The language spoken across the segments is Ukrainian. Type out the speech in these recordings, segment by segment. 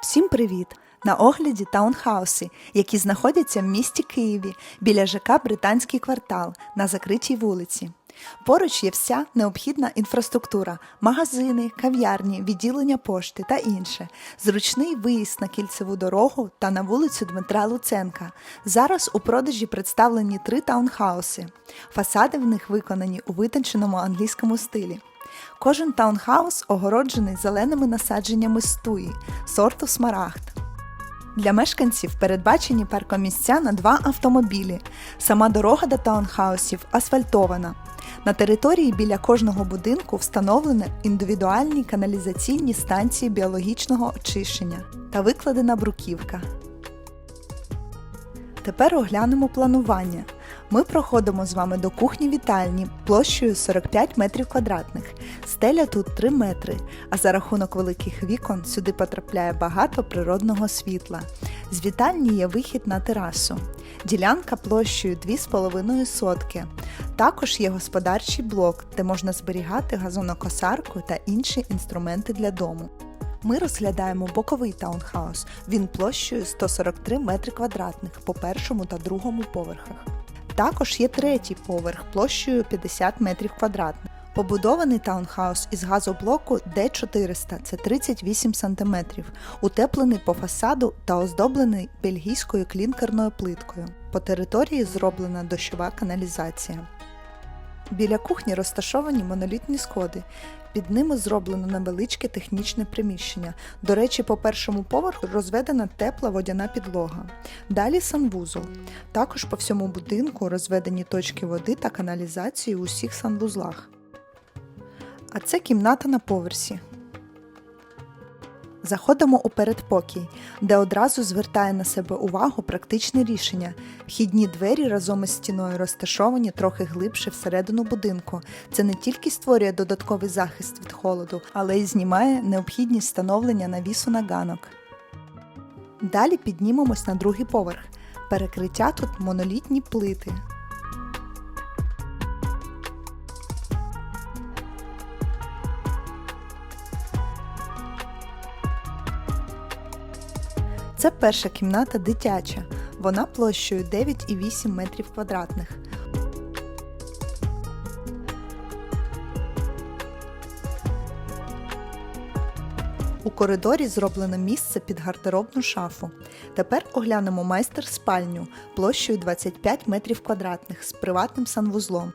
Всім привіт! На огляді таунхауси, які знаходяться в місті Києві біля ЖК Британський квартал на закритій вулиці. Поруч є вся необхідна інфраструктура: магазини, кав'ярні, відділення пошти та інше. Зручний виїзд на кільцеву дорогу та на вулицю Дмитра Луценка. Зараз у продажі представлені три таунхауси. Фасади в них виконані у витонченому англійському стилі. Кожен таунхаус огороджений зеленими насадженнями стуї сорту смарагд. Для мешканців передбачені паркомісця на два автомобілі. Сама дорога до таунхаусів асфальтована. На території біля кожного будинку встановлені індивідуальні каналізаційні станції біологічного очищення та викладена бруківка. Тепер оглянемо планування. Ми проходимо з вами до кухні вітальні площею 45 метрів квадратних. Стеля тут 3 метри, а за рахунок великих вікон сюди потрапляє багато природного світла. З вітальні є вихід на терасу. Ділянка площею 2,5 сотки. Також є господарчий блок, де можна зберігати газонокосарку та інші інструменти для дому. Ми розглядаємо боковий таунхаус. Він площею 143 метри квадратних по першому та другому поверхах. Також є третій поверх площею 50 метрів квадратних. Побудований таунхаус із газоблоку Д400 це 38 см, утеплений по фасаду та оздоблений бельгійською клінкерною плиткою. По території зроблена дощова каналізація. Біля кухні розташовані монолітні сходи. Під ними зроблено невеличке технічне приміщення. До речі, по першому поверху розведена тепла водяна підлога. Далі санвузол. Також по всьому будинку розведені точки води та каналізації у всіх санвузлах. А це кімната на поверсі. Заходимо у передпокій, де одразу звертає на себе увагу практичне рішення. Вхідні двері разом із стіною розташовані трохи глибше всередину будинку. Це не тільки створює додатковий захист від холоду, але й знімає необхідність встановлення навісу на ганок. Далі піднімемось на другий поверх. Перекриття тут монолітні плити. Це перша кімната дитяча. Вона площею 9,8 метрів квадратних. У коридорі зроблено місце під гардеробну шафу. Тепер оглянемо майстер спальню площею 25 метрів квадратних з приватним санвузлом.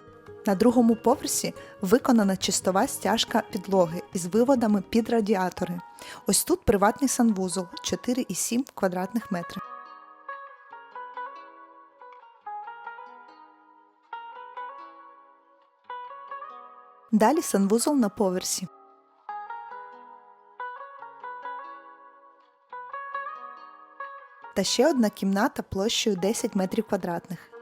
На другому поверсі виконана чистова стяжка підлоги із виводами під радіатори. Ось тут приватний санвузол 4,7 квадратних метрів. Далі санвузол на поверсі. Та ще одна кімната площею 10 метрів квадратних.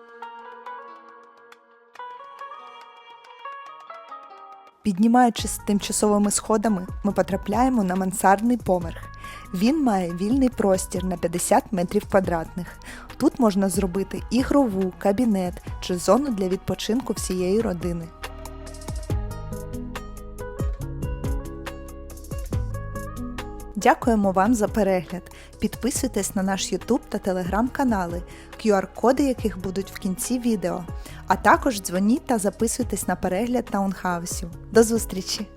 Піднімаючись тимчасовими сходами, ми потрапляємо на мансардний поверх. Він має вільний простір на 50 метрів квадратних. Тут можна зробити ігрову, кабінет чи зону для відпочинку всієї родини. Дякуємо вам за перегляд. Підписуйтесь на наш YouTube та Telegram канали, QR-коди яких будуть в кінці відео. А також дзвоніть та записуйтесь на перегляд таунхаусів. До зустрічі!